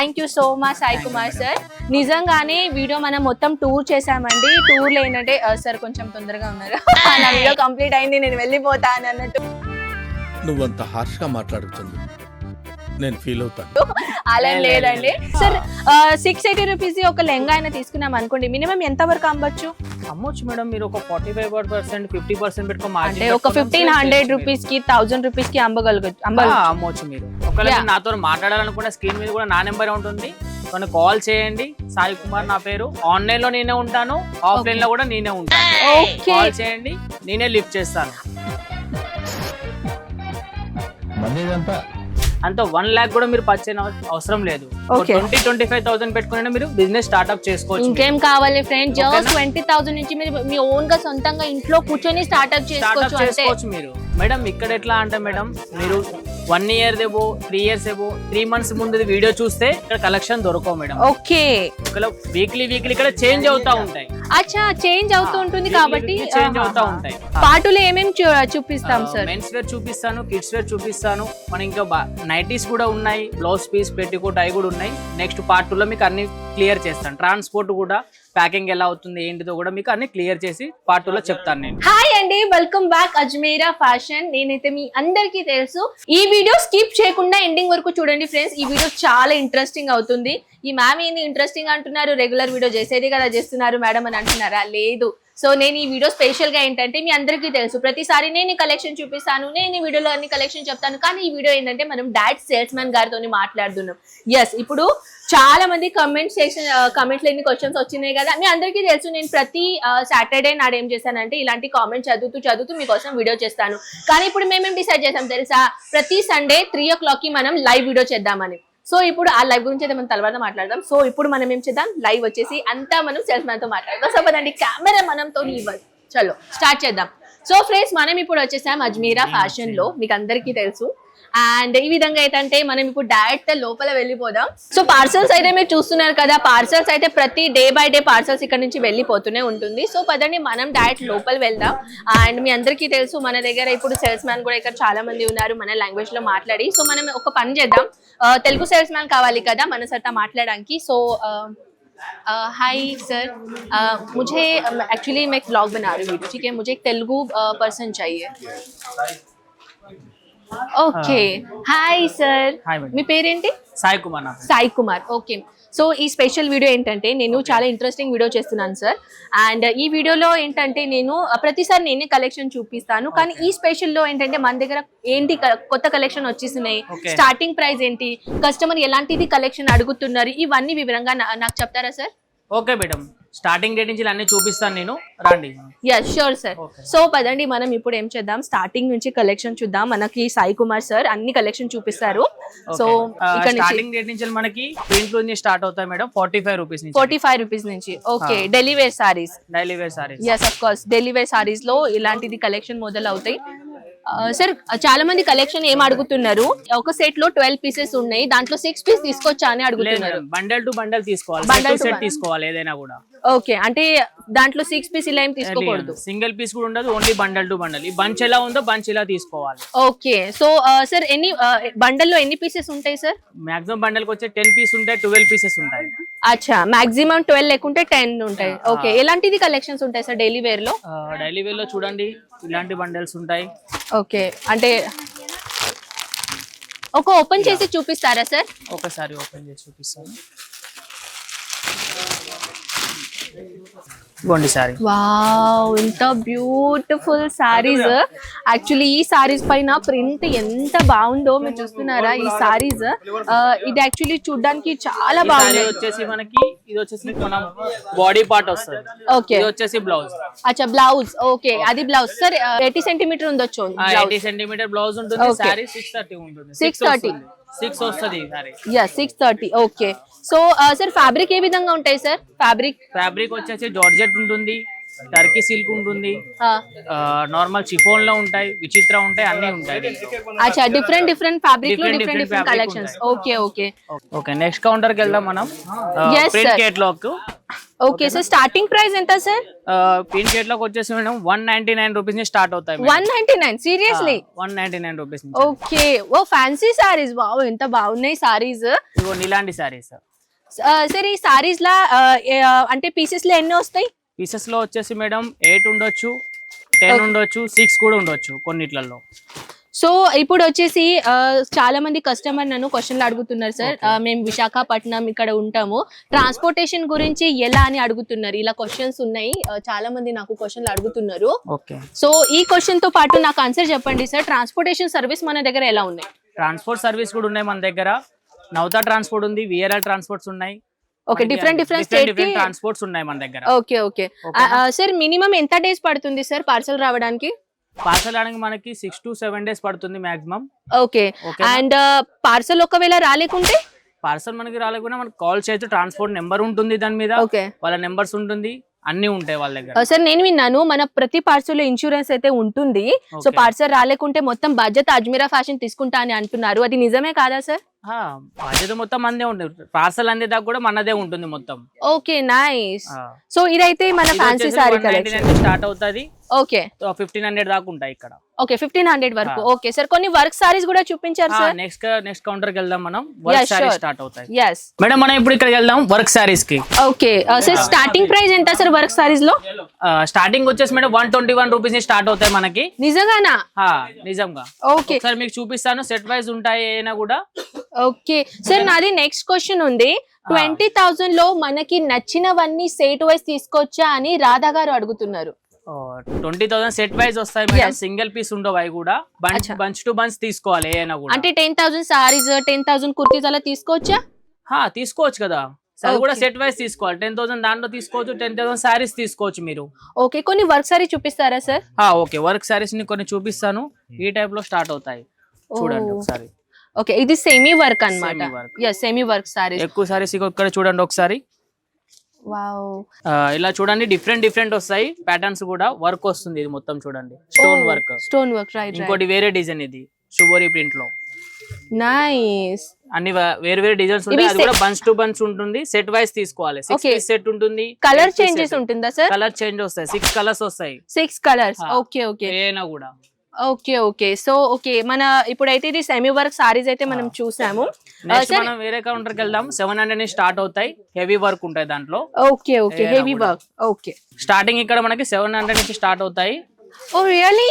Thank you so much Sai Kumar sir నిజంగానే video మనం మొత్తం టూర్ చేసామండి టూర్లో ఏంటంటే సార్ కొంచెం తొందరగా ఉన్నారు. నా వీడియో కంప్లీట్ అయింది నేను వెళ్ళిపోతాను అన్నట్టు. నువ్వంత హార్ష్గా మాట్లాడుతుంది నేను ఫీల్ అవుతాను. అలా లేదండి. సార్ సిక్స్ ఎయిటీ రూపీస్ ఒక లెంగా అయినా తీసుకున్నాం అనుకోండి మినిమం ఎంత వరకు అమ్మొచ్చు? అమ్మొచ్చు మేడం మీరు ఒక forty five percent fifty percent పెట్టుకో అంటే మార్జిన్ ఒక ఫిఫ్టీన్ హండ్రెడ్ రూపీస్కి థౌసండ్ రూపీస్కి అమ్మగలగచ్చు అమ్మగలచ్చు అమ్మొచ్చు మీరు. ఒకవేళ నాతో మాట్లాడాలనుకున్న స్క్రీన్ మీద కూడా నా నెంబర్ ఉంటుంది. కొన్ని కాల్ చేయండి. సాయి కుమార్ నా పేరు. ఆన్లైన్లో నేనే ఉంటాను. ఆఫ్లైన్లో కూడా నేనే ఉంటాను. ఓకే కాల్ చేయండి. నేనే లిఫ్ట్ చేస్తాను. అంత వన్ లాక్ కూడా మీరు పర్చేజ్ అవసరం లేదు. ట్వంటీ ట్వంటీ ఫైవ్ థౌసండ్ పెట్టుకుని మీరు బిజినెస్ స్టార్ట్అప్ చేసుకోవచ్చు. ఇంకేం కావాలి ఫ్రెండ్ జస్ట్? ట్వంటీ థౌసండ్ నుంచి మీరు మీ ఓన్గా సొంతంగా ఇంట్లో కూర్చొని స్టార్ట్అప్ చేసుకోవచ్చు మీరు. మేడం ఇక్కడ ఎట్లా అంటే మేడం మీరు వన్ ఇయర్ ఏవో త్రీ ఇయర్స్ ఏవో త్రీ మంత్స్ ముందు వీడియో చూస్తే ఇక్కడ కలెక్షన్ దొరకవు మేడం ఓకే ఇక్కడ వీక్లీ వీక్లీ ఇక్కడ చేంజ్ అవుతా ఉంటాయి. అచ్చా చేంజ్ అవుతూ ఉంటుంది కాబట్టి చేంజ్ అవుతా ఉంటాయి. పాటలు ఏమేమి చూపిస్తాం సార్ మెన్స్ వేర్ చూపిస్తాను కిడ్స్ వేర్ చూపిస్తాను. మన ఇంకా నైటీస్ కూడా ఉన్నాయి. బ్లౌజ్ పీస్ పెట్టికోట్ అవి కూడా ఉన్నాయి. నెక్స్ట్ పార్ట్లో మీకు అన్ని క్లియర్ చేస్తాను. ట్రాన్స్పోర్ట్ కూడా ప్యాకింగ్ ఎలా అవుతుంది ఏంటిదో కూడా మీకు అన్ని క్లియర్ చేసి పార్ట్లో చెప్తాను నేను. హాయ్ అండి వెల్కమ్ బ్యాక్ అజ్మీరా ఫ్యాషన్ నేనైతే మీ అందరికీ తెలుసు. ఈ వీడియో స్కిప్ చేయకుండా ఎండింగ్ వరకు చూడండి ఫ్రెండ్స్ ఈ వీడియో చాలా ఇంట్రెస్టింగ్ అవుతుంది. ఈ మ్యామ్ ఏంది ఇంట్రెస్టింగ్ అంటున్నారు? రెగ్యులర్ వీడియో చేసేది కదా చేస్తున్నారు మేడం అని అంటున్నారా? లేదు. సో నేను ఈ వీడియో స్పెషల్గా ఏంటంటే మీ అందరికీ తెలుసు. ప్రతిసారి నేను కలెక్షన్ చూపిస్తాను నేను ఈ వీడియోలో అన్ని కలెక్షన్ చెప్తాను. కానీ ఈ వీడియో ఏంటంటే మనం డాట్ సేల్స్ మ్యాన్ గారితో మాట్లాడుతున్నాం. ఎస్ ఇప్పుడు చాలా మంది కమెంట్ సెక్షన్ కమెంట్లు ఎన్ని క్వశ్చన్స్ వచ్చినాయి కదా. మీ అందరికీ తెలుసు నేను ప్రతి సాటర్డే నాడు ఏం చేశానంటే ఇలాంటి కామెంట్ చదువుతూ చదువుతూ మీకోసం వీడియో చేస్తాను. కానీ ఇప్పుడు మేమేం డిసైడ్ చేసాం తెలుసా? ప్రతి సండే త్రీ ఓ క్లాక్కి మనం లైవ్ వీడియో చేద్దామని. సో ఇప్పుడు ఆ లైవ్ గురించి అయితే మనం తర్వాత మాట్లాడదాం. సో ఇప్పుడు మనం ఏం చేద్దాం? లైవ్ వచ్చేసి అంతా మనం సెల్స్ మ్యాన్తో మాట్లాడదాం. సో పదండి కెమెరా మనంతో ఇవ్వాలి చలో స్టార్ట్ చేద్దాం. సో ఫ్రెండ్స్ మనం ఇప్పుడు వచ్చేసాం అజ్మీరా ఫ్యాషన్లో మీకు అందరికీ తెలుసు. అండ్ ఈ విధంగా ఏంటంటే మనం ఇప్పుడు డైరెక్ట్ లోపల వెళ్ళిపోదాం సో పార్సల్స్ అయితే మీరు చూస్తున్నారు కదా పార్సల్స్ అయితే ప్రతి డే బై డే పార్సల్స్ ఇక్కడ నుంచి వెళ్ళిపోతూనే ఉంటుంది సో పదండి మనం డైరెక్ట్ లోపల వెళ్దాం అండ్ మీ అందరికీ తెలుసు మన దగ్గర ఇప్పుడు సేల్స్ మ్యాన్ కూడా ఇక్కడ చాలా మంది ఉన్నారు మన లాంగ్వేజ్ లో మాట్లాడి సో మనం ఒక పని చేద్దాం ఆ, తెలుగు సేల్స్ మ్యాన్ కావాలి కదా మన సత్తా మాట్లాడడానికి సో हाय सर मुझे एक्चुअली मैं एक ब्लॉग बना रही हूँ वीडियो ठीक है मुझे एक तेलुगु पर्सन चाहिए ఓకే. Hi sir. మీ పేరేంటి? సాయి కుమార్. సాయి కుమార్. ఓకే. సో ఈ స్పెషల్ వీడియో ఏంటంటే నేను చాలా ఇంట్రెస్టింగ్ వీడియో చేస్తున్నాను సార్ అండ్ ఈ వీడియోలో ఏంటంటే నేను ప్రతిసారి నేనే కలెక్షన్ చూపిస్తాను. కానీ ఈ స్పెషల్లో ఏంటంటే మన దగ్గర ఏంటి కొత్త కలెక్షన్ Okay. స్టార్టింగ్ ప్రైస్ ఏంటి? కస్టమర్ ఎలాంటిది కలెక్షన్ అడుగుతున్నారు? ఇవన్నీ వివరంగా నాకు చెప్తారా sir okay madam starting date నుంచి అన్ని చూపిస్తాను నేను. రండి. Yes sure sir. సో పదండి మనం ఇప్పుడు ఏం చేద్దాం? స్టార్టింగ్ నుంచి కలెక్షన్ చూద్దాం. మనకి సాయి కుమార్ సార్ అన్ని కలెక్షన్ చూపిస్తారు. సో స్టార్టింగ్ డేట్ నుంచి మనకి ప్రింట్ నుంచి స్టార్ట్ అవుతాయి మేడం ఫార్టీ ఫైవ్ రూపీస్ నుంచి. ఫార్టీ ఫైవ్ రూపీస్ నుంచి. Okay Ah. Delhi wear saris daily wear saris yes of course Delhi wear సారీస్లో ఇలాంటిది కలెక్షన్ మొదలు అవుతాయి సార్ చాలా మంది కలెక్షన్ ఏం అడుగుతున్నారు? ఒక సెట్లో ట్వెల్వ్ పీసెస్ ఉన్నాయి. దాంట్లో సిక్స్ పీస్ తీసుకొచ్చా అని అడుగుతున్నారు. బండల్ టు బండల్ తీసుకోవాలి. Bundle set. తీసుకోవాలి ఏదైనా కూడా. ఓకే అంటే దాంట్లో సిక్స్ పీస్ ఇలా ఏం తీసుకోకూడదు. సింగిల్ పీస్ కూడా ఉండదు ఓన్లీ బండల్ టు బండల్ ఈ బంచ్ ఎలా ఉందో బంచ్ ఇలా తీసుకోవాలి. ఓకే సో సార్ ఎన్ని బండల్లో ఎన్ని పీసెస్ ఉంటాయి సార్? మాక్సిమం బండల్కి వచ్చే టెన్ పీస్ ఉంటాయి ట్వెల్వ్ పీసెస్ ఉంటాయి. అచ్చా మాక్సిమం ట్వెల్వ్ లేకుంటే టెన్ ఉంటాయి. ఓకే ఎలాంటిది కలెక్షన్స్ ఉంటాయి సార్ డైలీ వేర్లో? డైలీ వేర్లో చూడండి ఇలాంటి బండల్స్ ఉంటాయి. ఓకే అంటే ఒక ఓపెన్ చేసి చూపిస్తారా సార్? ఒకసారి ఓపెన్ చేసి చూపిస్తాను. ఇవ్వండి సారీ. వావ్ ఎంత బ్యూటిఫుల్ సారీస్. యాక్చువల్లీ ఈ సారీస్ పైన ప్రింట్ ఎంత బాగుందో మీరు చూస్తున్నారా? ఈ సారీస్ ఇది యాక్చువల్లీ చూడడానికి చాలా బాగుంది. వచ్చేసి మనకి ఇది వచ్చేసి మనం బాడీ పార్ట్ వస్తుంది. ఓకే. ఇది వచ్చేసి బ్లౌజ్ అచ్చా బ్లౌజ్ ఓకే. అది బ్లౌజ్ సార్ ఎయిటీ సెంటీమీటర్ ఉండొచ్చు ఎయిటీ సెంటీమీటర్ బ్లౌజ్ ఉంటుంది. సారీ సిక్స్ థర్టీ ఉంటుంది. 630. సిక్స్ వస్తుంది. Sorry. Yeah six thirty okay so sir fabric ఏ విధంగా ఉంటాయి సార్? ఫ్యాబ్రిక్? ఫ్యాబ్రిక్ వచ్చేసి జార్జెట్ ఉంటుంది టర్కీ సిల్క్ ఉంటుంది నార్మల్ చిఫోన్లో ఉంటాయి విచిత్ర ఉంటాయి అన్ని ఉంటాయి. అచ్చా డిఫరెంట్ డిఫరెంట్ ఫ్యాబ్రిక్లో different different collections. Okay okay. Okay next కౌంటర్కి వెళ్దాం మనం. Yes, print. Catalogue okay sir starting price ఎంత సార్ షర్ట్లోకి వచ్చేసి madam one ninety nine rupees నుంచి స్టార్ట్ అవుతాయి one ninety nine seriously one ninety nine rupees నుంచి. Okay. Oh fancy saris wow ఎంత బాగున్నాయి సారీస్ ఇగో ఇలాంటి సారీస్ సార్ ఈ సారీస్ లా అంటే పీసెస్లో ఎన్ని వస్తాయి? పీసెస్లో వచ్చేసి మేడం ఎయిట్ ఉండొచ్చు టెన్ ఉండొచ్చు సిక్స్ కూడా ఉండొచ్చు కొన్నిట్లలో. సో ఇప్పుడు వచ్చేసి చాలా మంది కస్టమర్ నన్ను క్వశ్చన్లు అడుగుతున్నారు సార్ మేము విశాఖపట్నం ఇక్కడ ఉంటాము. ట్రాన్స్పోర్టేషన్ గురించి ఎలా అని అడుగుతున్నారు? ఇలా క్వశ్చన్స్ ఉన్నాయి. చాలా మంది నాకు క్వశ్చన్లు అడుగుతున్నారు. ఓకే. సో ఈ క్వశ్చన్తో పాటు నాకు ఆన్సర్ చెప్పండి సార్ ట్రాన్స్పోర్టేషన్ సర్వీస్ మన దగ్గర ఎలా ఉన్నాయి? ట్రాన్స్పోర్ట్ సర్వీస్ కూడా ఉన్నాయి మన దగ్గర. నౌతా ట్రాన్స్పోర్ట్ ఉంది విఆర్ఆర్ ట్రాన్స్పోర్ట్స్ ఉన్నాయి. ఓకే డిఫరెంట్ డిఫరెంట్ స్టేట్కి ట్రాన్స్పోర్ట్స్ ఉన్నాయి మన దగ్గర. Okay okay? సార్ మినిమం ఎంత డేస్ పడుతుంది సార్ పార్సల్ రావడానికి? పార్సల్ రావడానికి మనకి సిక్స్ టు సెవెన్ డేస్ పడుతుంది మాక్సిమం ఓకే అండ్ పార్సల్ ఒకవేళ రాలేకుంటే? పార్సల్ మనకి రాలేకుండా మనకి కాల్ చేయొచ్చు ట్రాన్స్పోర్ట్ నెంబర్ ఉంటుంది దాని మీద. ఓకే వాళ్ళ నెంబర్స్ ఉంటుంది అన్ని ఉంటాయి వాళ్ళ దగ్గర. సార్ నేను విన్నాను మన ప్రతి పార్సల్ ఇన్సూరెన్స్ అయితే ఉంటుంది. సో. పార్సల్ రాలేకుంటే మొత్తం బాధ్యత అజ్మీరా ఫ్యాషన్ తీసుకుంటా అని అంటున్నారు. అది నిజమే కాదా సార్ బాధ్యత మొత్తం మనదే ఉంటుంది పార్సల్ అందేదాకా కూడా మనదే ఉంటుంది మొత్తం. Okay nice. సో ఇదైతే మన ఫ్యాన్సీ సారీ స్టార్ట్ అవుతుంది. ఓకే. ఫిఫ్టీన్ హండ్రెడ్ దాకా ఉంటాయి ఇక్కడ. ఓకే ఫిఫ్టీన్ హండ్రెడ్ వరకు. Ah. ఓకే సార్ కొన్ని వర్క్ సారీస్ కూడా చూపించారు సార్ నెక్స్ట్ నెక్స్ట్ కౌంటర్కి వెళ్దాం మనం. వర్క్ సారీస్. స్టార్ట్ అవుతాయి. మేడం మనం ఇప్పుడు ఇక్కడికి వెళ్దాం వర్క్ సారీస్కి. ఓకే సార్ స్టార్టింగ్ ప్రైస్ ఎంత సార్ వర్క్ సారీస్లో? స్టార్టింగ్ వచ్చేసి madam one twenty one rupees నుంచి స్టార్ట్ అవుతాయి మనకి. నిజంగానా? ఆ, నిజంగా. ఓకే ఒకసారి మీకు చూపిస్తాను సెట్ వైజ్ ఉంటాయి అయినా కూడా. ఓకే సార్ నాది నెక్స్ట్ క్వశ్చన్ ఉంది. ట్వంటీ థౌసండ్లో మనకి నచ్చినవన్నీ సేట్ వైస్ తీసుకోవచ్చా అని రాధా గారు అడుగుతున్నారు. ట్వంటీ థౌసండ్ సెట్ వైజ్ వస్తాయి మేడం. సింగిల్ పీస్ ఉండవు అవి కూడా. బంచ్. బంచ్ టు బంచ్ తీసుకోవాలి ఏమైనా కూడా. అంటే ten thousand saris ten thousand kurtis అలా తీసుకోవచ్చా? హా, తీసుకోవచ్చు కదా. అది కూడా. సెట్ వైజ్ తీసుకోవాలి. టెన్ థౌసండ్ దాంట్లో తీసుకోవచ్చు టెన్ థౌసండ్ సారీస్ తీసుకోవచ్చు మీరు. ఓకే కొన్ని వర్క్ సారీ చూపిస్తారా సార్ ఓకే. వర్క్ సారీస్ని కొన్ని చూపిస్తాను. ఈ టైప్లో స్టార్ట్ అవుతాయి. చూడండి Oh. ఒకసారి. ఓకే ఇది సెమీ వర్క్ అన్నమాట. Semi work. Yes semi work saris ఎక్కువ సారీస్ ఇక్కడ చూడండి ఒకసారి. ఇలా చూడండి డిఫరెంట్ డిఫరెంట్ వస్తాయి. ప్యాటర్న్స్ కూడా వర్క్ వస్తుంది ఇది మొత్తం చూడండి. Stone work stone work right ఇంకోటి వేరే డిజైన్ ఇది శుభోరి ప్రింట్లో. నైస్ అన్ని వేరే వేరే డిజైన్స్ ఉంటాయి. అది కూడా బంచ్ టు బంచ్ ఉంటుంది. సెట్ వైస్ తీసుకోవాలి. సిక్స్. పీస్ సెట్ ఉంటుంది. కలర్ చేంజెస్ ఉంటుందా సార్ కలర్ చేంజ్ వస్తాయి. సిక్స్ కలర్స్ వస్తాయి. Six colours. ఓకే ఓకే ఏనా కూడా. Okay okay. సో ఓకే మన ఇప్పుడైతే ఇది సెమీ వర్క్ సారీస్ అయితే మనం. చూసాము. మనం వేరే కౌంటర్కి వెళ్దాం. సెవెన్ హండ్రెడ్ నుంచి స్టార్ట్ అవుతాయి. హెవీ వర్క్ ఉంటాయి దాంట్లో. Okay okay. Heavy. Work okay. Starting ఇక్కడ మనకి సెవెన్ హండ్రెడ్ నుంచి స్టార్ట్ అవుతాయి. ఓ రియలీ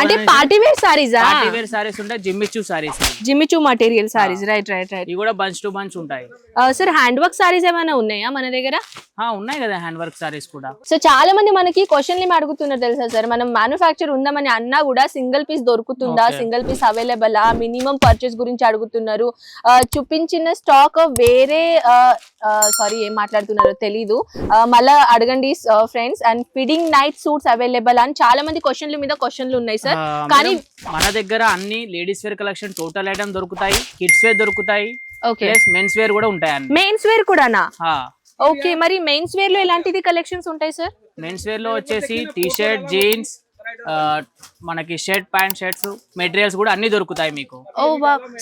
అంటే పార్టీ వేర్ సారీసా పార్టీ వేర్ సారీస్ ఉంటాయి Jimmy Choo saris Jimmy Choo material saris right right right ఇవి కూడా బంచ్ టు బంచ్ ఉంటాయి. సార్ హ్యాండ్ వర్క్ సారీస్ ఏమైనా ఉన్నాయా మన దగ్గర? ఉన్నాయి కదా హ్యాండ్ వర్క్ సారీస్ కూడా. సో చాలా మంది మనకి క్వశ్చన్లు ఏమి అడుగుతున్నారు తెలుసా సార్ మనం మ్యానుఫ్యాక్చర్ ఉందామని అన్నా కూడా సింగిల్ పీస్ దొరుకుతుందా. సింగిల్ పీస్ అవైలబుల్ ఆ? మినిమం పర్చేస్ గురించి అడుగుతున్నారు. చూపించిన స్టాక్ వేరే సారీ ఏం మాట్లాడుతున్నారో తెలీదు. మళ్ళా అడగండి friends and feeding night suits available అని చాలా మంది క్వశ్చన్ల మీద క్వశ్చన్లు ఉన్నాయి సార్ కానీ మన దగ్గర అన్ని ladies wear collection total item దొరుకుతాయి కిడ్స్ వేర్ దొరుకుతాయి ఓకే మెన్స్ వేర్ కూడా ఉంటాయి మెయిన్స్ వేర్ కూడానా? ఓకే మరి మెయిన్స్ వేర్లో ఎలాంటిది కలెక్షన్స్ ఉంటాయి సార్ మెన్స్ వేర్లో వచ్చేసి టీ షర్ట్ జీన్స్ మనకి షర్ట్ ప్యాంట్ షర్ట్స్ మెటీరియల్స్ కూడా అన్ని దొరుకుతాయి మీకు. ఓ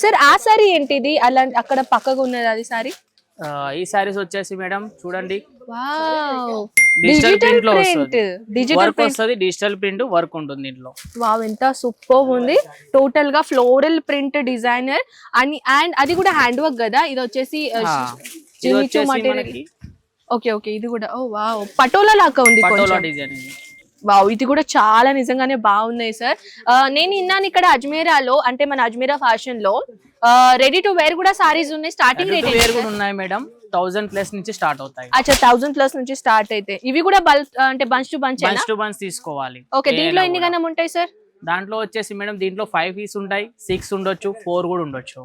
సార్ ఆ సారీ ఏంటిది? అలా అక్కడ పక్కగా ఉన్నది అది సారీ ఈ సారీస్ వచ్చేసి మేడం చూడండి. వావ్. డిజిటల్ ప్రింట్లో డిజిటల్ వర్క్ ప్రింట్ వస్తుంది డిజిటల్ ప్రింట్ వర్క్ ఉంటుంది దీంట్లో వావ్ ఎంత సూపర్ ఉంది. టోటల్గా ఫ్లోరల్ ప్రింట్ డిజైనర్ అని అండ్ అది కూడా హ్యాండ్ వర్క్ కదా? ఇది వచ్చేసి ఓకే ఓకే ఇది కూడా. ఓ వావ్ పటోలా లాగా ఉంది పటోలా డిజైన్ వావ్ ఇది. కూడా చాలా నిజంగానే బాగున్నాయి సార్ నేను విన్నాను ఇక్కడ అజ్మీరాలో అంటే మన అజ్మీరా ఫ్యాషన్లో. రెడీ టు వేర్ కూడా సారీస్ ఉన్నాయి స్టార్టింగ్ రేట్ వేర్ కూడా ఉన్నాయి మేడం థౌసండ్ ప్లస్ నుంచి స్టార్ట్ అవుతాయి. అచ్చా థౌసండ్ ప్లస్ నుంచి స్టార్ట్ అయితే. ఇవి కూడా బల్క్ అంటే bunch to bunch bunch to bunch తీసుకోవాలి. ఓకే దీంట్లో ఎన్ని. గణం ఉంటాయి సార్ దాంట్లో వచ్చేసి మేడం దీంట్లో ఫైవ్ పీస్ ఉంటాయి సిక్స్ ఉండొచ్చు ఫోర్ కూడా ఉండొచ్చు.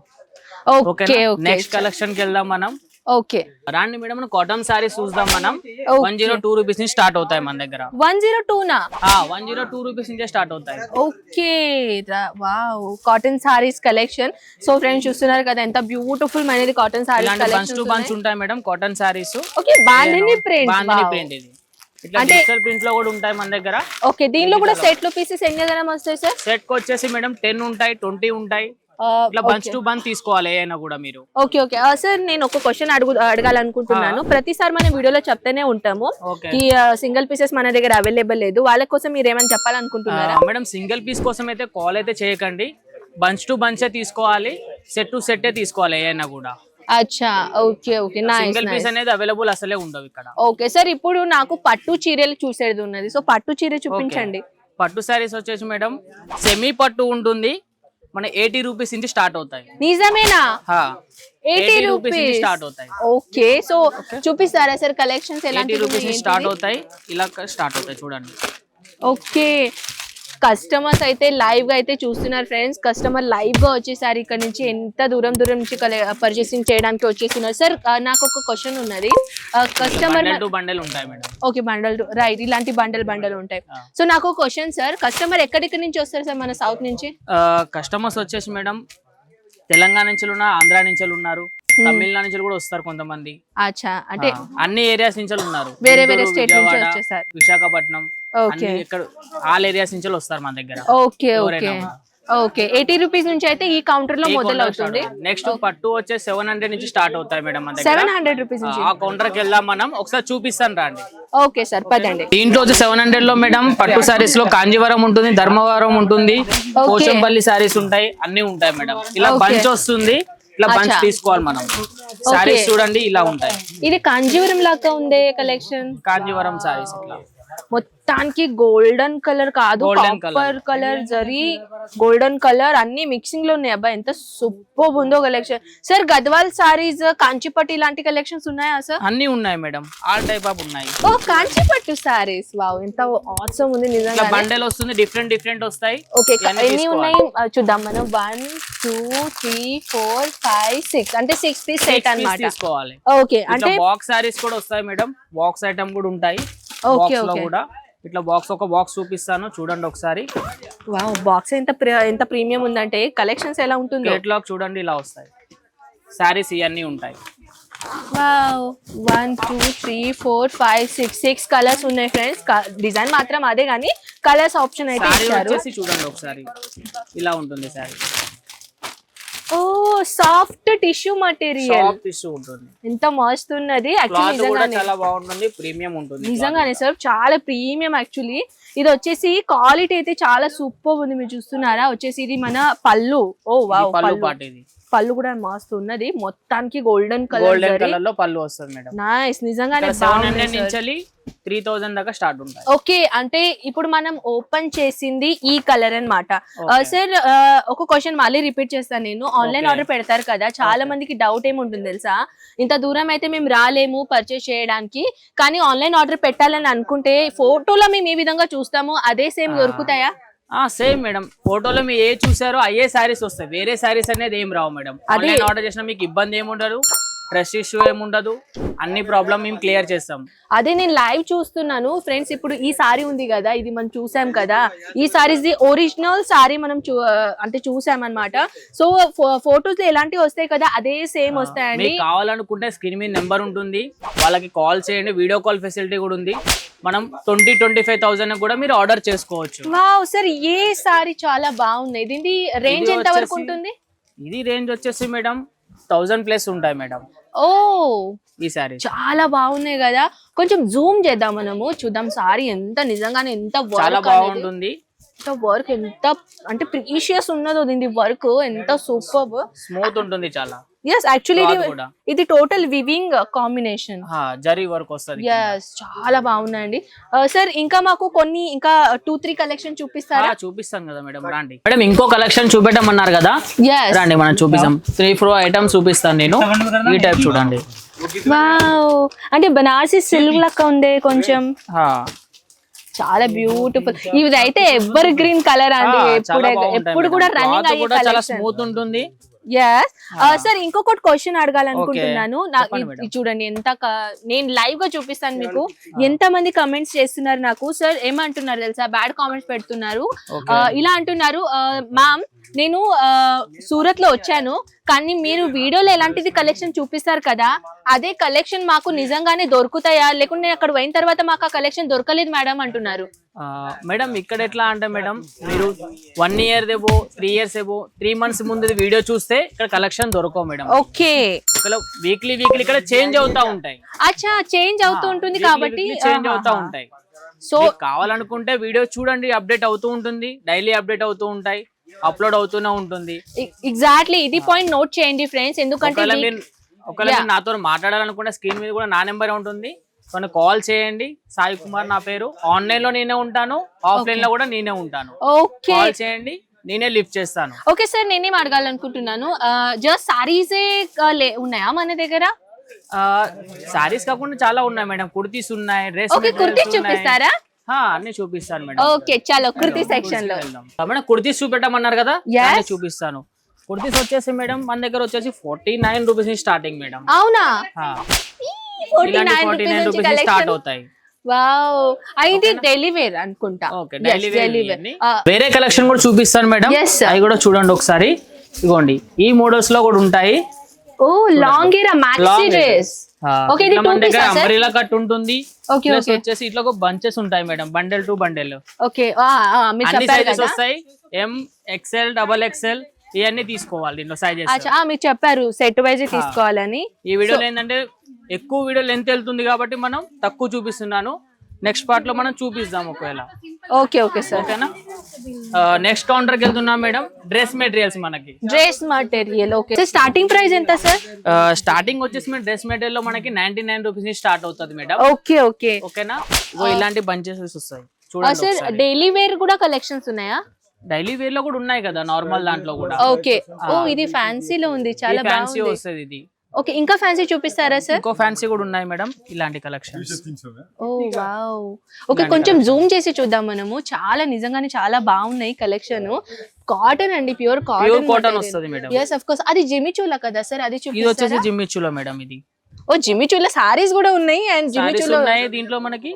ఓకే నెక్స్ట్ కలెక్షన్కి వెళ్దాం మనం. ఓకే. రాండి మేడం కాటన్ సారీస్ చూద్దాం మనం. వన్ జీరో టూ రూపీస్ నుంచి స్టార్ట్ అవుతాయి మన దగ్గర. వన్ జీరో టూ నా? వన్ జీరో టూ రూపీస్ నుంచే స్టార్ట్ అవుతాయి. Okay. Wow. Cotton saris collection. So friends చూస్తున్నారు కదా ఎంత బ్యూటిఫుల్ మనది cotton saris bunch to bunch collection ఉంటాయి madam cotton saris okay bandhani print print ఇది. ఇట్లా అంటే- ప్రింట్లో కూడా ఉంటాయి మన దగ్గర. ఓకే దీనిలో కూడా సెట్లో పీసెస్ ఎన్ని వస్తాయి సార్ సెట్ వచ్చేసి మేడం టెన్ ఉంటాయి ట్వంటీ ఉంటాయి. ఇట్లా బంచ్ టు బంచ్ తీసుకోవాలి అయినా కూడా మీరు. Okay okay. సార్ నేను ఒక క్వశ్చన్ అడుగు అడగాలనుకుంటున్నాను. ప్రతిసారి మనం వీడియోలో చెప్తూనే ఉంటాము ఈ సింగిల్ పీసెస్ మన దగ్గర అవైలబుల్ లేదు. వాళ్ళ కోసం మీరు ఏమైనా చెప్పాలనుకుంటున్నారా? మేడం సింగిల్ పీస్ కోసం అయితే కాల్ అయితే చేయకండి. బంచ్ టు బంచ్ తీసుకోవాలి. సెట్ టు సెట్ తీసుకోవాలి అయినా కూడా. అచ్చా. Okay okay. సింగిల్ పీస్ అనేది అవైలబుల్ అసలే ఉండవు ఇక్కడ. ఓకే సార్ ఇప్పుడు నాకు పట్టు చీరలు చూసేది ఉన్నది. సో పట్టు చీర చూపించండి. పట్టు శారీస్ వచ్చేసి మేడం సెమీ పట్టు ఉంటుంది. మన ఎయిటీ రూపీస్ నుంచి స్టార్ట్ అవుతాయి. నిజమేనా? ఎయిటీ 80 రూపీస్ నుంచి స్టార్ట్ అవుతాయి. ఓకే సో చూపిస్తారా సార్ కలెక్షన్స్ ఎలాంటి రూపీస్ స్టార్ట్ అవుతాయి. ఇలా స్టార్ట్ అవుతాయి చూడండి. ఓకే. కస్టమర్స్ అయితే లైవ్గా అయితే చూస్తున్నారు ఫ్రెండ్స్ కస్టమర్ లైవ్గా వచ్చేసారి ఇక్కడ నుంచి. ఎంత దూరం దూరం నుంచి పర్చేసింగ్ చేయడానికి వచ్చేస్తున్నారు. సార్ నాకు ఒక క్వశ్చన్ ఉన్నది. కస్టమర్ బండల్ ఉంటాయి మేడం. ఓకే బండల్ రైట్ ఇలాంటి బండల్ బండల్ ఉంటాయి. సో నాకు క్వశ్చన్ సార్ కస్టమర్ ఎక్కడెక్కడి నుంచి వస్తారు సార్ మన సౌత్ నుంచి? కస్టమర్స్ వచ్చేసి మేడం తెలంగాణ నుంచి ఉన్నారు ఆంధ్ర నుంచి ఉన్నారు. తమిళనాడు నుంచి కూడా వస్తారు కొంతమంది. అచ్చా అంటే అన్ని ఏరియాస్ నుంచి ఉన్నారు. వేరే వేరే స్టేట్ నుంచి వచ్చేసారు. విశాఖపట్నం ఓకే ఇక్కడ ఆల్ ఏరియాస్ నుంచి వస్తారు మన దగ్గర. Okay okay okay eighty rupees నుంచి అయితే ఈ కౌంటర్లో మొదలు అవుతుంది. నెక్స్ట్ పట్టు వచ్చే సెవెన్ హండ్రెడ్ నుంచి స్టార్ట్ అవుతాయి మేడం సెవెన్ హండ్రెడ్ రూపీస్ నుంచి. ఆ కౌంటర్కి వెళ్దాం మనం. ఒకసారి చూపిస్తాను రండి. ఓకే సార్ పదండి. దీంట్లో వచ్చి సెవెన్ హండ్రెడ్లో మేడం పట్టు సారీస్లో కాంజీవరం ఉంటుంది ధర్మవరం ఉంటుంది పోచంపల్లి సారీస్ ఉంటాయి అన్ని ఉంటాయి మేడం ఇలా. బంచ్ వస్తుంది. ఇలా బంచ్. తీసుకోవాలి మనం. సారీస్ చూడండి ఇలా ఉంటాయి. ఇది కాంజీవరం లాగా ఉందే కలెక్షన్ కాంజీవరం సారీస్ ఇట్లా. మొత్తానికి గోల్డెన్ కలర్ కాదు copper colour. Zari golden colour అన్ని మిక్సింగ్లో ఉన్నాయి. అబ్బా ఎంత సూపర్ ఉందో కలెక్షన్ సార్ గద్వాల్ సారీస్ కాంచీపట్టి ఇలాంటి కలెక్షన్స్ ఉన్నాయా సార్ అన్ని ఉన్నాయి మేడం ఆల్ టైప్ ఆఫ్ ఉన్నాయి. ఓ కాంచీపట్టు సారీస్ వావ్ ఎంత ఆసమ్ ఉంది నిజంగా బండెల్ వస్తుంది డిఫరెంట్ డిఫరెంట్ వస్తాయి. ఓకే ఎన్ని. ఉన్నాయి? చూద్దాం. మనం one two three four five six అంటే సిక్స్ పీస్ సెట్ తీసుకోవాలి. ఓకే అంటే బాక్స్ సారీస్ కూడా వస్తాయి మేడం బాక్స్ ఐటమ్ కూడా ఉంటాయి. బాక్స్లో. కూడా. ఇట్లా బాక్స్ ఒక బాక్స్ చూపిస్తాను. చూడండి ఒకసారి. వావ్ బాక్స్ ఎంత ఎంత ప్రీమియం ఉందంటే కలెక్షన్స్ ఎలా ఉంటుందో. కేటలాగ్ చూడండి ఇలా వస్తాయి. సారీస్ ఇవన్నీ ఉంటాయి. One two three four five six six colours ఉన్నాయి ఫ్రెండ్స్. డిజైన్ మాత్రం అదే కానీ కలర్స్ ఆప్షన్ అయితే చూడండి ఒకసారి. ఇలా ఉంటుంది సారీ ఓ soft tissue material soft tissue ఉంటుంది. ఎంత మస్తు ఉన్నది. చాలా బాగుంటుంది ప్రీమియం ఉంటుంది నిజంగానే సార్ చాలా ప్రీమియం యాక్చువల్లీ ఇది వచ్చేసి క్వాలిటీ అయితే చాలా సూపర్ ఉంది మీరు చూస్తున్నారా? వచ్చేసి ఇది మన పళ్ళు. ఓ వావ్ పళ్ళు పాట ఇది పళ్ళు కూడా మస్తు ఉన్నది మొత్తానికి గోల్డెన్ కలర్ గోల్డెన్ కలర్లో పళ్ళు వస్తుంది మేడం. నైస్ నిజంగానే సెవెన్ హండ్రెడ్. నుంచి త్రీ థౌసండ్ దాకా స్టార్ట్ ఉంటాయి. ఓకే అంటే ఇప్పుడు మనం ఓపెన్ చేసింది ఈ కలర్ అన్నమాట. Okay. సార్ ఒక క్వశ్చన్ మళ్ళీ రిపీట్ చేస్తాను నేను. ఆన్లైన్. ఆర్డర్ పెడతారు కదా చాలా మందికి డౌట్ ఏముంటుంది తెలుసా? ఇంత దూరం అయితే మేము రాలేము పర్చేస్ చేయడానికి. కానీ ఆన్లైన్ ఆర్డర్ పెట్టాలని అనుకుంటే ఫోటోలో మేము ఏ విధంగా చూస్తాము అదే సేమ్ Ah. దొరుకుతాయా? సేమ్ మేడం ఫోటోలో మీరు ఏ చూసారో అయ్యే సారీస్ వస్తాయి. వేరే సారీస్ అనేది ఏం రావు మేడం అదే. ఆన్లైన్ ఆర్డర్ చేసినా మీకు ఇబ్బంది ఏముండదు. ట్రెస్ ఇష్యూ ఏముండదు. అన్ని ప్రాబ్లం మేము క్లియర్ చేస్తాం. అదే నేను లైవ్ చూస్తున్నాను. ఫ్రెండ్స్ ఇప్పుడు ఈ సారీ ఉంది కదా ఇది మనం చూసాం కదా. ఈ సారీస్ ది ఒరిజినల్ సారీ మనం అంటే చూసాం అనమాట సో ఫోటోస్ ఎలాంటివి వస్తాయి కదా అదే సేమ్ వస్తాయండి. మీకు కావాలనుకుంటే స్క్రీన్ మీద నెంబర్ ఉంటుంది. వాళ్ళకి కాల్ చేయండి. వీడియో కాల్ ఫెసిలిటీ కూడా ఉంది. మనం ట్వంటీ ట్వంటీ ఫైవ్ థౌసండ్ కూడా మీరు ఆర్డర్ చేసుకోవచ్చు. వావ్ సార్ ఏ సారీ చాలా బాగుంది దీని రేంజ్ ఎంత వరకు ఉంటుంది? ఇది రేంజ్ వచ్చేసి మేడం థౌసండ్ ప్లస్ ఉంటాయి మేడం ఓ! ఈ సారీ చాలా బాగున్నాయి కదా. కొంచెం జూమ్ చేద్దాం మనము. చూద్దాం సారీ ఎంత నిజంగానే ఎంత చాలా బాగుంటుంది. ఎంత వర్క్ ఎంత అంటే ప్రీషియస్ ఉన్నదో దీని వర్క్ ఎంత సూపర్ స్మూత్ ఉంటుంది చాలా. ఎస్ యాక్చువల్లీ ఇది. ఇది total weaving combination zari work వస్తుంది ఎస్ చాలా బాగున్నాయండి. సార్ ఇంకా మాకు కొన్ని ఇంకా టూ త్రీ కలెక్షన్ చూపిస్తారా? చూపిస్తాను కదా మేడం రండి. మేడం ఇంకో కలెక్షన్ చూపెట్టమన్నారు కదా? రండి మనం చూపిస్తాం. త్రీ ఫోర్ ఐటమ్స్ చూపిస్తాను నేను. ఈ టైప్ చూడండి. అంటే బనారసి సిల్క్ లెక్క ఉంది కొంచెం. చాలా బ్యూటిఫుల్ ఇది అయితే ఎవర్ గ్రీన్ కలర్ అండి ఎప్పుడు ఎప్పుడు. కూడా రన్నింగ్ అయ్యే చాలా స్మూత్ ఉంటుంది. ఎస్ సార్ ఇంకొకటి క్వశ్చన్ అడగాలనుకుంటున్నాను. చూడండి ఎంత నేను లైవ్గా చూపిస్తాను మీకు. ఎంత మంది కమెంట్స్ చేస్తున్నారు నాకు? సార్ ఏమంటున్నారు తెలుసా? బ్యాడ్ కామెంట్స్ పెడుతున్నారు. ఆ, ఇలా అంటున్నారు మ్యామ్ నేను ఆ, సూరత్లో వచ్చాను. కానీ మీరు వీడియోలో ఎలాంటిది కలెక్షన్ చూపిస్తారు కదా అదే కలెక్షన్ మాకు నిజంగానే దొరుకుతాయా? లేకుంటే నేను అక్కడ పోయిన తర్వాత మాకు ఆ కలెక్షన్ దొరకలేదు మేడం అంటున్నారు. మేడం ఇక్కడ ఎట్లా అంటే మేడం మీరు వన్ ఇయర్ ఏవో త్రీ ఇయర్స్ ఏవో త్రీ మంత్స్ ముందు వీడియో చూస్తే ఇక్కడ కలెక్షన్ దొరకవు మేడం. ఓకే. వీక్లీ వీక్లీ ఇక్కడ చేంజ్ అవుతా ఉంటాయి. అచ్చా చేంజ్ అవుతూ ఉంటుంది కాబట్టి చేంజ్ అవుతా ఉంటాయి. సో కావాలనుకుంటే వీడియో చూడండి అప్డేట్ అవుతూ ఉంటుంది. డైలీ అప్డేట్ అవుతూ ఉంటాయి. అప్లోడ్ అవుతూనే ఉంటుంది. ఎగ్జాక్ట్లీ ఇది పాయింట్ నోట్ చేయండి ఫ్రెండ్స్ ఎందుకంటే ఒకవేళ నాతో మాట్లాడాలనుకుంటే స్క్రీన్ మీద కూడా నా నెంబర్ ఉంటుంది. కాల్ చేయండి. సాయి కుమార్ నా పేరు. ఆన్లైన్లో నేనే ఉంటాను. ఆఫ్లైన్లో కూడా నేనే ఉంటాను. ఓకే కాల్ చేయండి. నేనే లిఫ్ట్ చేస్తాను. ఓకే సార్ నేనేం అడగాలనుకుంటున్నాను? జస్ట్ సారీసే ఉన్నాయా మన దగ్గర? సారీస్ కాకుండా చాలా ఉన్నాయి మేడం కుర్తీస్ ఉన్నాయి డ్రెస్ ఓకే కుర్తీ చూపిస్తారా? అన్ని చూపిస్తాను మేడం. ఓకే చలో కుర్తీ సెక్షన్లో. మేడం కుర్తీస్ చూపెట్టమన్నారు కదా? చూపిస్తాను. కుర్తీస్ వచ్చేసి మేడం మన దగ్గర వచ్చేసి forty nine rupees starting madam. అవునా? ఫోర్టీ నైన్ రూపీస్ స్టార్ట్ అవుతాయి. వావ్ ఇది డైలీ వేర్ అనుకుంటా. వేరే కలెక్షన్ కూడా చూపిస్తాను మేడం. అవి కూడా చూడండి ఒకసారి. ఇదిగోండి ఈ మోడల్స్లో కూడా ఉంటాయి. ఓ long year maxi Long dress ఇది two మన దగ్గర? అంబ్రెలా కట్ ఉంటుంది. ఓకే ప్లస్ ఓకే వచ్చేసి ఇట్లా ఒక బంచెస్ ఉంటాయి madam bundle to bundle okay అన్ని సైజెస్ వస్తాయి. ఎం ఎక్సెల్ డబల్ ఎక్సెల్ ఇవన్నీ తీసుకోవాలి దీంట్లో సైజెస్ మీరు చెప్పారు సెట్ వైజ్ తీసుకోవాలని. ఈ వీడియోలో ఏంటంటే ఎక్కువ వీడియో లెంత్ వెళ్తుంది కాబట్టి మనం తక్కువ చూపిస్తున్నాను. నెక్స్ట్ పార్ట్లో మనం చూపిస్తాం ఒకవేళ. ఓకే ఓకే సార్ ఓకేనా నెక్స్ట్ కౌంటర్కి వెళ్తున్నాం మేడం. డ్రెస్ మెటీరియల్స్ మనకి. Dress material okay starting price ఎంత సార్ స్టార్టింగ్ వచ్చేసి మన డ్రెస్ మెటీరియల్లో మనకి నైన్టీ నైన్ రూపీస్ నుంచి స్టార్ట్ అవుతుంది మేడం. ఓకే ఓకే ఓకేనా ఇలాంటి బంచెస్ వస్తాయి. చూడండి సార్ డైలీ వేర్ కూడా కలెక్షన్స్ ఉన్నాయా? డైలీ వేర్లో కూడా ఉన్నాయి కదా నార్మల్ దాంట్లో కూడా. ఓకే ఓ ఇది ఫ్యాన్సీలో ఉంది. చాలా ఫ్యాన్సీ వస్తుంది ఇది. ఓకే ఇంకా ఫ్యాన్సీ చూపిస్తారా సార్ ఇంకో ఫ్యాన్సీ కూడా ఉన్నాయి మేడం ఇలాంటి కలెక్షన్స్ ఓ వావ్ ఓకే కొంచెం జూమ్ చేసి చూద్దాం మనము. చాలా నిజంగానే చాలా బాగున్నాయి కలెక్షన్ కాటన్ అండి ప్యూర్ ప్యూర్ కాటన్ కాటన్ వస్తుంది మేడం ఎస్ అఫ్ కోర్స్ అది జిమ్మి చూల కదా సార్ అది ఇది వచ్చేసి చూపిస్తారా జిమ్మిచ్చులో మేడం ఇది. ఓ జిమ్మి చూల సారీస్ కూడా ఉన్నాయి అండ్ జిమ్మి సారీస్ చూల ఉన్నాయి దీంట్లో మనకి?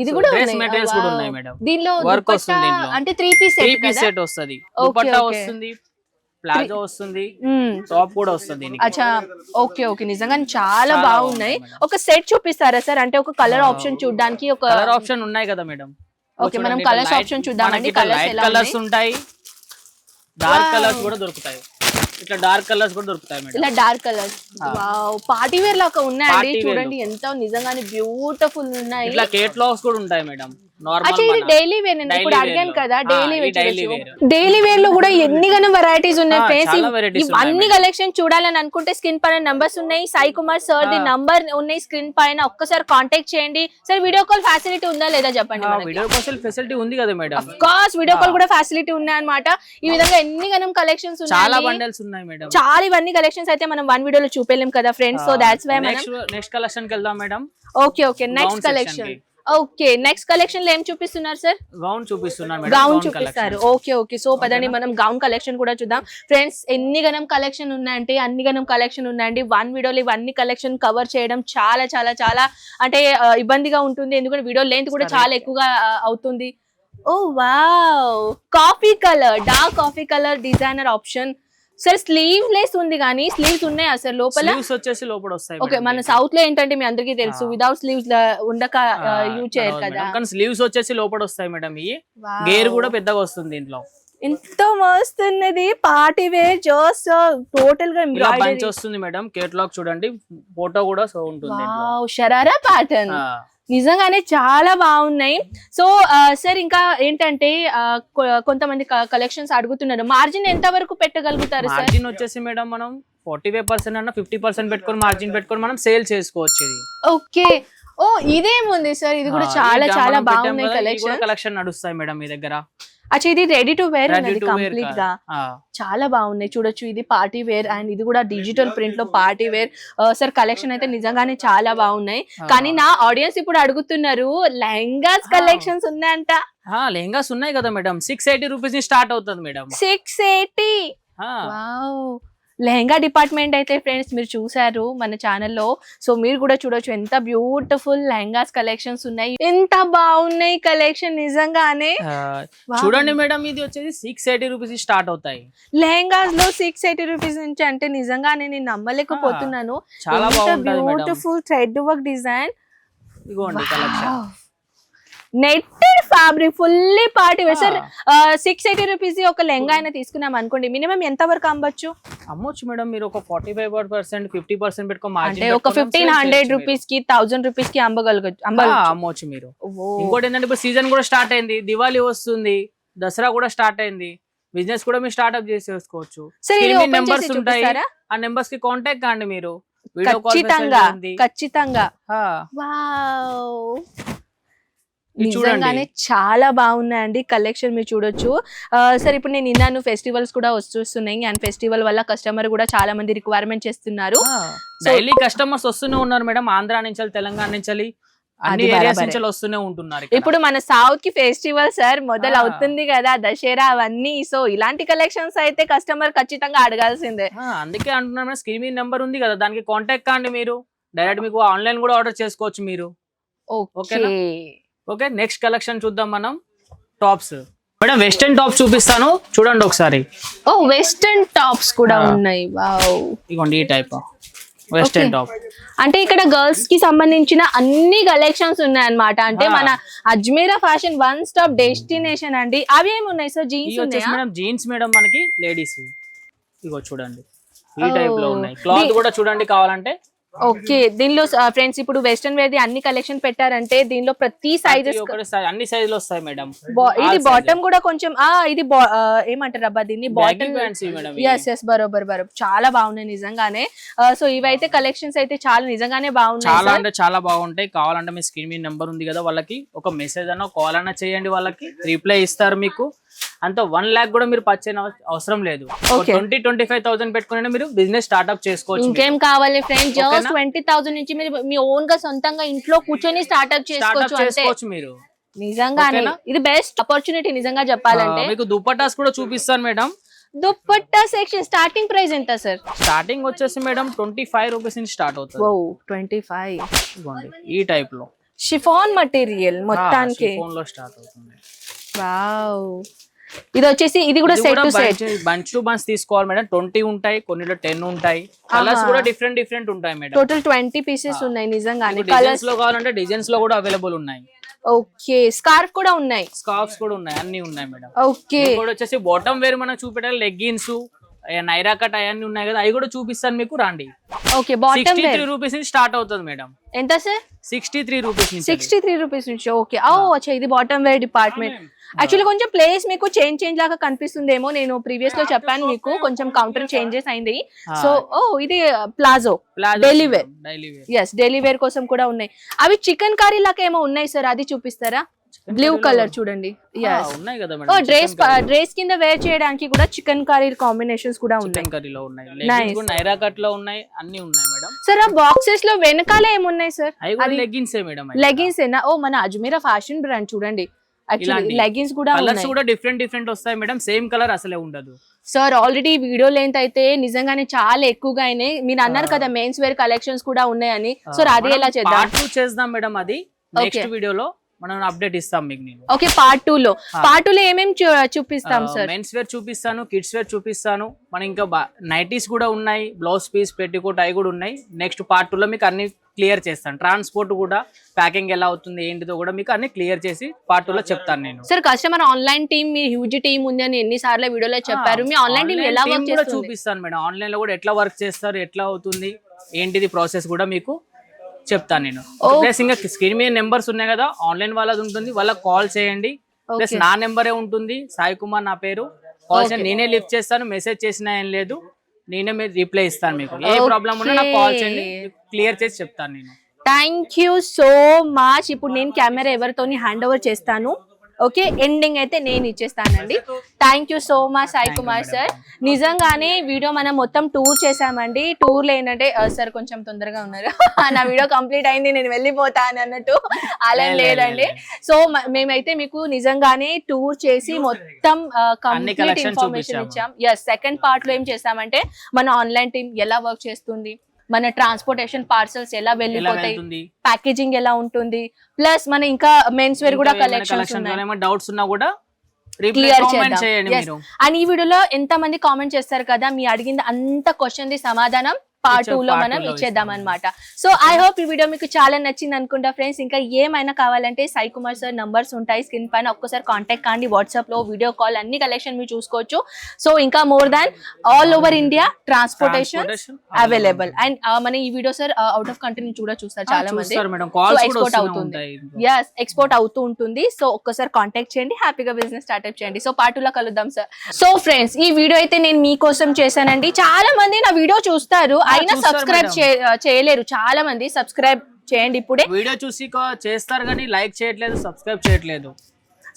ఇది కూడా Dress ఉన్నాయి. materials కూడా. ఉన్నాయి మేడం. దీనిలో Work దుపట్టా వస్తుంది దీంట్లో. అంటే three piece three set piece కదా? సెట్ వస్తుంది. Okay, dupatta okay. వస్తుంది. ప్లాజో వస్తుంది. టాప్ కూడా వస్తుంది అచ్చా ఓకే ఓకే. నిజంగా చాలా బాగున్నాయి. ఒక సెట్ చూపిస్తారా సార్? అంటే ఒక కలర్ ఆప్షన్ చూడడానికి ఒక కలర్ ఆప్షన్ ఉన్నాయి కదా మేడం. Okay, మనం colours option చూద్దామండి. ఎలా కలర్స్ ఉంటాయి. డార్క్. కలర్స్ కూడా దొరుకుతాయి. ఇట్లా డార్క్ కలర్స్ కూడా దొరుకుతాయి మేడం. ఇలా dark colours wow party wear లాగా ఉన్నాయండి. చూడండి ఎంత నిజంగానే బ్యూటిఫుల్ ఉన్నాయి. ఇట్లా కేట్లాగ్స్ కూడా ఉంటాయి మేడం. డైలీ వేర్ నేను ఇప్పుడు అడిగాను. కదా డైలీ వేర్ డైలీ వేర్లో కూడా ఎన్ని గనం వెరైటీస్ ఉన్నాయి ఉన్నాయి అన్ని. కలెక్షన్ చూడాలని అనుకుంటే స్క్రీన్ పైన నంబర్స్ ఉన్నాయి. Sai Kumar sir the. Number ఉన్నాయి స్క్రీన్ పైన. ఒక్కసారి కాంటాక్ట్ చేయండి. సార్ వీడియో కాల్ ఫెసిలిటీ ఉందా లేదా చెప్పండి మనకి? వీడియో ఫెసిలిటీ ఉంది కదా మేడం కాస్ వీడియో కాల్ కూడా ఫెసిలిటీ ఉన్నాయి అన్నమాట ఈ విధంగా ఎన్ని గనం కలెక్షన్స్ చాలా బండల్స్ ఉన్నాయి మేడం చాలా ఇవన్నీ కలెక్షన్స్ అయితే మనం వన్ వీడియోలో చూపెళ్ళాం కదా ఫ్రెండ్స్ సో దాట్స్ వై మనం నెక్స్ట్ కలెక్షన్కి వెళ్దాం madam okay okay next collection. Okay next కలెక్షన్లో ఏం చూపిస్తున్నారు సార్ గౌన్ చూపిస్తున్నాను మేడం గౌన్ చూపిస్తారు. Okay okay. సో పదండి మనం గౌన్ కలెక్షన్ కూడా చూద్దాం. ఫ్రెండ్స్ ఎన్ని గనం కలెక్షన్ ఉన్నాయంటే అన్ని గనం కలెక్షన్ ఉన్నాయండి. వన్ వీడియోలో ఇవన్నీ కలెక్షన్ కవర్ చేయడం చాలా చాలా చాలా అంటే ఇబ్బందిగా ఉంటుంది. ఎందుకంటే వీడియో లెంత్ కూడా. చాలా ఎక్కువగా అవుతుంది. ఓ wow coffee colour dark coffee colour designer option sir sleeveless ఉంది కానీ స్లీవ్స్ ఉన్నాయి అసలు లోపల వచ్చేసి లోపల వస్తాయి ఓకే మన. సౌత్లో ఏంటంటే మీ అందరికీ తెలుసు ఆ. వితౌట్ స్లీవ్స్ ఉండక యూజ్ చేయరు నడవదు కదా. కానీ స్లీవ్స్ వచ్చేసి లోపల వస్తాయి మేడం Wow. గేర్ కూడా పెద్దగా వస్తుంది దీంట్లో ఎంతో మస్తు ఉన్నది పార్టీ వేర్ జస్ట్ టోటల్గా ఇలా. బంచ్ వస్తుంది మేడం. కేటలాగ్ చూడండి. ఫోటో కూడా సో ఉంటుంది. వావ్ షరారా ప్యాటర్న్ నిజంగానే చాలా బాగున్నాయి. సో సార్ ఇంకా ఏంటంటే కొంతమంది కలెక్షన్స్ అడుగుతున్నారు. మార్జిన్ ఎంత వరకు పెట్టగలుగుతారు సార్? మార్జిన్ వచ్చేసి మేడం మనం ఫార్టీ ఫైవ్ పర్సెంట్ అన్న ఫిఫ్టీ పర్సెంట్ పెట్టుకొని మార్జిన్ పెట్టుకొని మనం సేల్ చేసుకోవచ్చు ఇది. ఓకే. ఓ ఇదేముంది సార్? ఇది కూడా చాలా చాలా బాగున్నాయి కలెక్షన్ కలెక్షన్ నడుస్తాయి మేడం మీ దగ్గర. అచ్చా ఇది రెడీ టు వేర్ ఉన్నది కంప్లీట్గా. చాలా బాగున్నాయి. చూడొచ్చు ఇది పార్టీ వేర్ అండ్ ఇది కూడా డిజిటల్ ప్రింట్లో పార్టీ వేర్ సార్ కలెక్షన్ అయితే నిజంగానే చాలా బాగున్నాయి. కానీ నా ఆడియన్స్ ఇప్పుడు అడుగుతున్నారు లెహంగాస్. కలెక్షన్స్ ఉన్నాయంట. లెహంగాస్ ఉన్నాయి కదా మేడం. సిక్స్ ఎయిటీ రూపీస్ని స్టార్ట్ అవుతుంది madam. Six eighty lehenga department అయితే ఫ్రెండ్స్ మీరు చూసారు మన ఛానల్లో సో మీరు కూడా చూడొచ్చు. ఎంత బ్యూటిఫుల్ లెహంగాస్ కలెక్షన్స్ ఉన్నాయి. ఎంత బాగున్నాయి కలెక్షన్ నిజంగానే. చూడండి మేడం ఇది వచ్చేసి సిక్స్ ఎయిటీ రూపీస్ స్టార్ట్ అవుతాయి. లెహంగాస్లో సిక్స్ ఎయిటీ రూపీస్ నుంచి అంటే నిజంగానే నేను నమ్మలేకపోతున్నాను. చాలా బ్యూటిఫుల్ థ్రెడ్ వర్క్ డిజైన్ ఇగోండి collection netted fabric fully party wear. Sir six eighty rupees ఒక లెహంగా అయినా తీసుకున్నాం అనుకోండి మినిమం ఎంత వరకు అమ్మచ్చు? అమ్మొచ్చు మేడం మీరు ఒక forty five percent fifty percent పెట్టుకో అంటే ఒక ఫిఫ్టీన్ హండ్రెడ్ రూపీస్కి థౌసండ్ రూపీస్కి అమ్మగలగచ్చు అమ్మొచ్చు మీరు. ఇంకోటి ఏంటంటే ఇప్పుడు సీజన్ కూడా స్టార్ట్ అయింది దివాళీ వస్తుంది దసరా కూడా స్టార్ట్ అయింది బిజినెస్ కూడా మీరు స్టార్ట్అప్ చేసేసుకోవచ్చు. సరే ఇది Screen ఓపెన్ numbers చేసి ఉంటాయి. ఆ నెంబర్స్కి కాంటాక్ట్ కాండి మీరు. ఖచ్చితంగా ఖచ్చితంగా. నిజంగానే చాలా బాగున్నాయండి కలెక్షన్ మీరు చూడొచ్చు. సరే ఇప్పుడు నేను విన్నాను ఫెస్టివల్స్ కూడా వస్తున్నాయి. అండ్ ఫెస్టివల్ వల్ల కస్టమర్ కూడా చాలా మంది రిక్వైర్మెంట్ చేస్తున్నారు. డైలీ కస్టమర్స్ వస్తూనే ఉన్నారు మేడం. ఆంధ్ర నుంచి తెలంగాణ నుంచి వస్తూనే ఉంటున్నారు. ఇప్పుడు మన సౌత్కి ఫెస్టివల్ సార్ మొదలు. అవుతుంది కదా దసరా అవన్నీ. సో ఇలాంటి కలెక్షన్స్ అయితే కస్టమర్ ఖచ్చితంగా అడగాల్సిందే. అందుకే అంటున్నాను స్క్రీన్ నెంబర్ ఉంది కదా దానికి కాంటాక్ట్ కాండి మీరు. డైరెక్ట్ మీకు ఆన్లైన్ కూడా ఆర్డర్ చేసుకోవచ్చు మీరు. ఓకే? ఓకే నెక్స్ట్ కలెక్షన్ చూద్దాం మనం. టాప్స్ మేడం వెస్టర్న్ టాప్స్ చూపిస్తాను. చూడండి ఒకసారి. ఓ వెస్టర్న్ టాప్స్ కూడా ఆ. ఉన్నాయి. వావ్ ఇగోండి ఈ టైప్ వెస్టర్న్. టాప్ అంటే ఇక్కడ గర్ల్స్కి సంబంధించిన అన్ని కలెక్షన్స్ ఉన్నాయి అన్నమాట అంటే ఆ. మన Ajmera fashion one stop destination అండి. అవి ఏమి ఉన్నాయి sir jeans madam jeans madam మనకి లేడీస్ ఇగో చూడండి. ఈ Oh. టైప్లో ఉన్నాయి. క్లాత్ కూడా చూడండి కావాలంటే. ఓకే దీనిలో ఫ్రెండ్స్ ఇప్పుడు వెస్టర్న్ వేర్ ది అన్ని కలెక్షన్ పెట్టారంటే దీనిలో ప్రతి సైజెస్ అన్ని సైజులు వస్తాయి మేడం. ఇది బాటమ్ కూడా కొంచెం ఆ ఇది ఏమంటారు అబ్బా దీన్ని? బాటమ్ ఎస్ ఎస్ బరోబర్ బరోబర్. చాలా బాగున్నాయి నిజంగానే. సో ఇవైతే కలెక్షన్స్ అయితే చాలా నిజంగానే బాగున్నాయి చాలా అంటే చాలా బాగుంటాయి. కావాలంటే మీ స్క్రీన్ మీద నెంబర్ ఉంది కదా వాళ్ళకి. ఒక మెసేజ్ అన్న కాల్ అన్న చేయండి వాళ్ళకి. రిప్లై ఇస్తారు మీకు. అంత వన్ ల్యాక్ కూడా మీరు పర్చేజ్ అవసరం లేదు. ట్వంటీ ట్వంటీ ఫైవ్ థౌసండ్ పెట్టుకుని మీరు బిజినెస్ స్టార్ట్అప్ చేసుకోవచ్చు ఇంకేం కావాలి ఫ్రెండ్స్ జస్ట్? ట్వంటీ థౌసండ్ నుంచి మీరు మీ ఓన్గా సొంతంగా ఇంట్లో కూర్చొని స్టార్ట్అప్ చేసుకోవచ్చు మీరు. నిజంగానే ఓకేనా? ఇది బెస్ట్ ఆపర్చునిటీ నిజంగా చెప్పాలంటే. మీకు దుపటాస్ కూడా చూపిస్తాను madam. Dupatta section starting price ఎంత సార్ స్టార్టింగ్ వచ్చేసి మేడం ట్వంటీ ఫైవ్ రూపీస్ నుంచి స్టార్ట్ అవుతుంది. ఓ ట్వంటీ ఫైవ్ ఈ టైప్లో. షిఫాన్ మటీరియల్ మొత్తానికి. ఫోన్లో స్టార్ట్ అవుతుంది. వావ్ ఇది వచ్చేసి ఇది కూడా set to set bunch to bunch తీసుకోవాలి మేడం. ట్వంటీ ఉంటాయి కొన్నిలో టెన్ ఉంటాయి. కలర్స్. కూడా డిఫరెంట్ డిఫరెంట్ ఉంటాయి మేడం. టోటల్ ట్వంటీ పీసెస్ ఉన్నాయి నిజంగానే. కలర్స్లో కావాలంటే డిజైన్స్లో కూడా అవైలబుల్ ఉన్నాయి. ఓకే. స్కార్ఫ్ కూడా ఉన్నాయి. స్కార్ఫ్స్ కూడా ఉన్నాయి అన్ని ఉన్నాయి మేడం. ఓకే. ఇంకోటి వచ్చేసి బాటమ్ వేర్ మనం చూపెట్టాలి లెగ్గిన్స్ నైరా కట్ అవన్నీ ఉన్నాయి కదా అవి కూడా చూపిస్తాను మీకు రండి. ఓకే బాటమ్ సిక్స్టీ వేర్ త్రీ రూపీస్ నుంచి స్టార్ట్ అవుతుంది మేడం. ఎంత సార్? సిక్స్టీ త్రీ రూపీస్ నుంచి. సిక్స్టీ త్రీ రూపీస్ నుంచి ఓకే. ఓ అచ్చా ఇది బాటమ్ వేర్ డిపార్ట్మెంట్ యాక్చువల్లీ కొంచెం ప్లేస్ మీకు చేంజ్ చేంజ్ లాగా కనిపిస్తుందేమో నేను ప్రీవియస్లో చెప్పాను మీకు. కొంచెం కౌంటర్ చేంజెస్ అయింది. సో ఓ ఇది palazzo. Daily wear yes daily wear కోసం కూడా ఉన్నాయి. అవి చికెన్ కర్రీ లాగా ఏమో ఉన్నాయి సార్ అది చూపిస్తారా? బ్లూ కలర్ చూడండి. డ్రెస్ డ్రెస్ కింద వేర్ చేయడానికి కూడా చికెన్ కర్రీ కాంబినేషన్స్ కూడా ఉన్నాయి. నైరా కట్లో ఉన్నాయి. అన్ని ఉన్నాయి మేడం సార్ ఆ బాక్సెస్లో వెనకాల ఏమున్నాయి సార్ మేడం లెగిన్స్ ఏనా? ఓ మన అజ్మీరా ఫ్యాషన్ బ్రాండ్ చూడండి. లెగిన్స్ కూడా కలర్స్ కూడా డిఫరెంట్ డిఫరెంట్ వస్తాయి మేడం. సేమ్ కలర్ అసలే ఉండదు. సార్ ఆల్రెడీ వీడియో లెంత్ అయితే నిజంగానే చాలా ఎక్కువగా అయినాయి. మీరు అన్నారు కదా మెయిన్స్ వేర్ కలెక్షన్స్ కూడా ఉన్నాయని. సో అది ఎలా చేద్దాం? చేద్దాం మేడం అది. నెక్స్ట్. వీడియోలో మనం అప్డేట్ ఇస్తాం మీకు నేను. ఓకే పార్ట్ టూ లో. పార్ట్ టూ లో ఏమేమి చూపిస్తాం సార్ మెన్స్ వేర్ చూపిస్తాను కిడ్స్ వేర్ చూపిస్తాను. మన ఇంకా నైటీస్ కూడా ఉన్నాయి. బ్లౌజ్ పీస్ పెట్టికోట్ అవి కూడా ఉన్నాయి. నెక్స్ట్ పార్ట్ టూ లో మీకు అన్ని క్లియర్ చేస్తాను. ట్రాన్స్పోర్ట్ కూడా ప్యాకింగ్ ఎలా అవుతుంది ఏంటిదో కూడా మీకు అన్ని క్లియర్ చేసి పార్ట్ చెప్తాను నేను. సార్ కస్టమర్ ఆన్లైన్ టీమ్ మీ హ్యూజ్ టీమ్ ఉంది అని ఎన్ని సార్లు వీడియోలో చెప్పారు. మీ ఆన్లైన్ టీమ్ ఎలా team వర్క్ కూడా చేస్తుంది? చూపిస్తాను మేడం. ఆన్లైన్లో కూడా ఎట్లా వర్క్ చేస్తారు ఎట్లా అవుతుంది ఏంటిది ప్రాసెస్ కూడా మీకు చెప్తాను నేను. ప్లస్ ఇంకా స్క్రీన్ మీద నెంబర్స్ ఉన్నాయి కదా ఆన్లైన్ వాళ్ళది ఉంటుంది వాళ్ళకి కాల్ చేయండి. ప్లస్. నా నెంబరే ఉంటుంది సాయి కుమార్ నా పేరు. కాల్ చేయండి. నేనే లిఫ్ట్ చేస్తాను మెసేజ్ చేసినా ఏం లేదు. నేనే మీరు రిప్లై ఇస్తాను మీకు. ఏ ప్రాబ్లం ఉన్నా నాకు కాల్ చేయండి. క్లియర్ చేసి చెప్తాను నేను. థ్యాంక్ యూ సో మచ్ ఇప్పుడు నేను కెమెరా ఎవరితోని హ్యాండ్ ఓవర్ చేస్తాను? ఓకే? ఎండింగ్ అయితే నేను ఇచ్చేస్తానండి. Thank you so much Sai Kumar. Sir నిజంగానే వీడియో మనం మొత్తం టూర్ చేసామండి టూర్లో ఏంటంటే సార్ కొంచెం తొందరగా ఉన్నారు. నా వీడియో కంప్లీట్ అయింది నేను వెళ్ళిపోతాను అన్నట్టు. అలా లేదండి. సో మేమైతే మీకు నిజంగానే టూర్ చేసి మొత్తం కంప్లీట్ ఇన్ఫర్మేషన్. ఇచ్చాం. ఎస్ సెకండ్ పార్ట్లో ఏం చేసామంటే మన ఆన్లైన్ టీమ్ ఎలా వర్క్ చేస్తుంది? మన ట్రాన్స్పోర్టేషన్ పార్సల్స్ ఎలా వెళ్ళిపోతాయి ప్యాకేజింగ్ ఎలా ఉంటుంది ప్లస్ మన ఇంకా మెన్స్ వేర్ కూడా కలెక్షన్స్ ఉన్నాయి. డౌట్స్ ఉన్నా కూడా క్లియర్. చేయండి అండ్ ఈ వీడియోలో ఎంత మంది కామెంట్ చేస్తారు కదా మీ అడిగింది అంత క్వశ్చన్ ది సమాధానం పార్ట్ టూ లో మనం ఇచ్చేద్దాం. అనమాట సో ఐ హోప్ ఈ వీడియో మీకు చాలా నచ్చింది అనుకుంటా ఫ్రెండ్స్ ఇంకా ఏమైనా కావాలంటే సాయి కుమార్ సార్ నంబర్స్ ఉంటాయి స్క్రీన్ పైన. ఒక్కసారి కాంటాక్ట్ కాండి వాట్సాప్లో వీడియో కాల్ అన్ని కలెక్షన్ మీరు చూసుకోవచ్చు. సో ఇంకా more than all over India transportation available and మన ఈ video sir out of country నుంచి కూడా చూస్తారు చాలా మంది. వస్తూనే అవుతుంది. ఎస్ ఎక్స్పోర్ట్ అవుతూ ఉంటుంది. సో ఒక్కసారి కాంటాక్ట్ చేయండి. హ్యాపీగా బిజినెస్ స్టార్ట్అప్ చేయండి. సో పార్ట్లో కలుద్దాం సార్ సో ఫ్రెండ్స్ ఈ వీడియో అయితే నేను మీకోసం చేశానండి. చాలా మంది నా వీడియో చూస్తారు. అయినా సబ్స్క్రైబ్ చేయలేరు. చాలా మంది సబ్స్క్రైబ్ చేయండి ఇప్పుడే. వీడియో చూసి చేస్తారు కానీ లైక్ చేయట్లేదు సబ్స్క్రైబ్ చేయట్లేదు.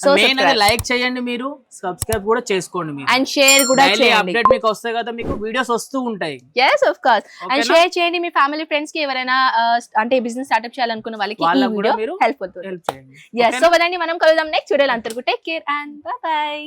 So, మెయిన్ అది. లైక్ చేయండి మీరు సబ్స్క్రైబ్ కూడా చేసుకోండి మీరు. అండ్ షేర్ కూడా చేయండి. అప్డేట్ మీకు వస్తాయి కదా మీకు వీడియోస్ వస్తూ ఉంటాయి. Yes of course and? Share చేయండి మీ ఫ్యామిలీ ఫ్రెండ్స్కి ఎవరైనా అంటే బిజినెస్ స్టార్ట్అప్ చేయాలనుకున్న వాళ్ళకి ఈ వీడియో హెల్ప్ అవుతుంది. హెల్ప్ చేయండి. సో వదండి మనం కలుద్దాం నెక్స్ట్ వీడియోలో అంతవరకు take care and bye bye